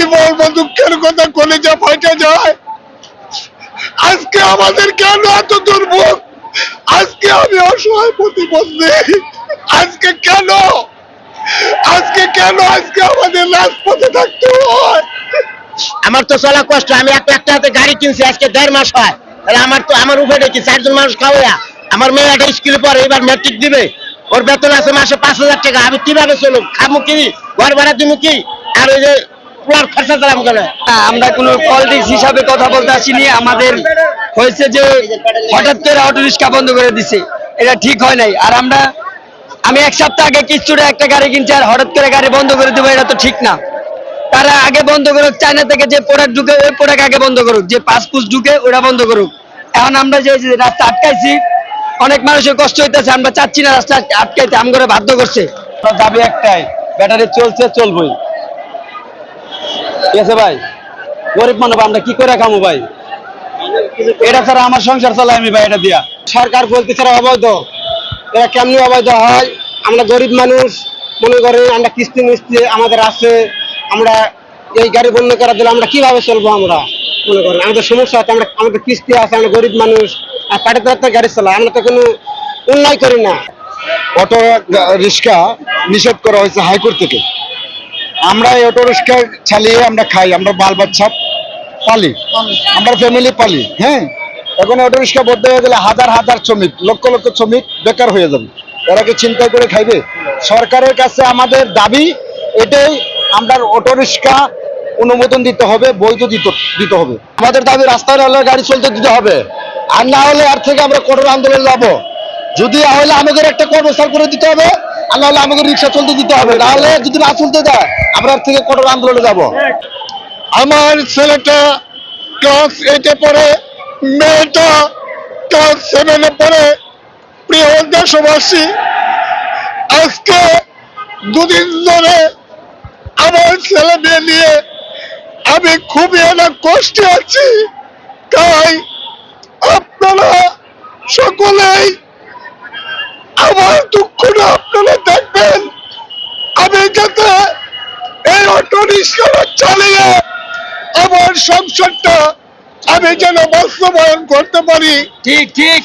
কি বলব দুঃখের কথা কলেজা ফাইটে যায়। আজকে আমাদের কেন এত দুর্ভোগ? আজকে আমি অসহায় প্রতিবন্ধী। আজকে কেন? আজকে কেন আজকে আমাদের রাজপথে থাকতে হয়? আমার তো চলা কষ্ট, আমি একটা একটা হাতে গাড়ি কিনছি, আজকে দেড় মাস হয়। তাহলে আমার তো আমার উপরে কি চারজন মানুষ খাওয়া? আমার মেয়ে একটা স্কুলে পড়ে, এবার ম্যাট্রিক দিবে। ওর বেতন আছে মাসে পাঁচ হাজার টাকা। আমি কীভাবে চলুক খামু কি? ঘর ভাড়া দিব কি? আর ওই যে হ্যাঁ, আমরা কোনো পলিটিক্স হিসাবে কথা বলতে আসিনি। আমাদের হয়েছে যে হঠাৎ করে অটো রিক্সা বন্ধ করে দিছে। এটা ঠিক হয় নাই। আর আমরা আমি এক সপ্তাহ আগে একটা গাড়ি কিনছি আর হঠাৎ করে গাড়ি বন্ধ করে দেবো এটা তো ঠিক না। তারা আগে বন্ধ করুক চায়না থেকে যে প্রোডাক্ট ঢুকে ওই প্রোডাক্ট আগে বন্ধ করুক। যে পাঁচ পাসপোর্ট ঢুকে ওটা বন্ধ করুক। এখন আমরা যে যে রাস্তা আটকাইছি অনেক মানুষের কষ্ট হইতেছে আমরা চাচ্ছি না রাস্তা আটকাইতে আম করে বাধ্য করছে। দাবি একটাই ব্যাটারি চলছে চলবই। ঠিক ভাই? গরিব মানব আমরা কি করে খামো ভাই? এটা ছাড়া আমার সংসার চালাই আমি ভাই, এটা দিয়া। সরকার বলতে ছাড়া অবৈধ। এরা কেমনি অবৈধ হয়? আমরা গরিব মানুষ, মনে করেন আমরা কিস্তি মিস্তি আমাদের আছে, আমরা এই গাড়ি বন্ধ করা দিলে আমরা কীভাবে চলবো আমরা? মনে করেন, আমাদের সমস্যা আছে আমরা আমাদের কিস্তি আছে, আমরা গরিব মানুষ, আর পাটে তো গাড়ি চালাই আমরা তো কোনো উন্নয় করি না। অটো রিক্সা নিষেধ করা হয়েছে হাইকোর্ট থেকে। আমরা অটো রিক্সা চালিয়ে আমরা খাই, আমরা বাল বাচ্চা পালি। আমরা ফ্যামিলি পালি হ্যাঁ? এখন অটো রিক্সা বদ্ধ হয়ে গেলে হাজার হাজার শ্রমিক, লক্ষ লক্ষ শ্রমিক বেকার হয়ে যাবে। এরা কি চিন্তা করে খাইবে? সরকারের কাছে আমাদের দাবি এটাই, আমরা অটো রিক্সা অনুমোদন দিতে হবে, বৈধ দিতে দিতে হবে। আমাদের দাবি, রাস্তায় হলে গাড়ি চলতে দিতে হবে। আর না হলে আর থেকে আমরা কঠোর আন্দোলন যাব যদি হলে আমাদের একটা কর্মস্থল করে দিতে হবে। নাহলে আমাকে রিক্সা চলতে দিতে হবে, নাহলে যদি না চলতে দেয়, আমরা থেকে কঠোর আন্দোলনে যাব। আমার ছেলেটা ক্লাস এইটে পড়ে, মেয়েটা ক্লাস সেভেনে পড়ে, প্রিয় দেশবাসী, আজকে দুদিন ধরে আমার ছেলে মেয়ে নিয়ে আমি খুবই অনেক কষ্টে আছি। চালিয়ে আমার সংসারটা আমি যেন বাস্তবায়ন করতে পারি। ঠিক ঠিক।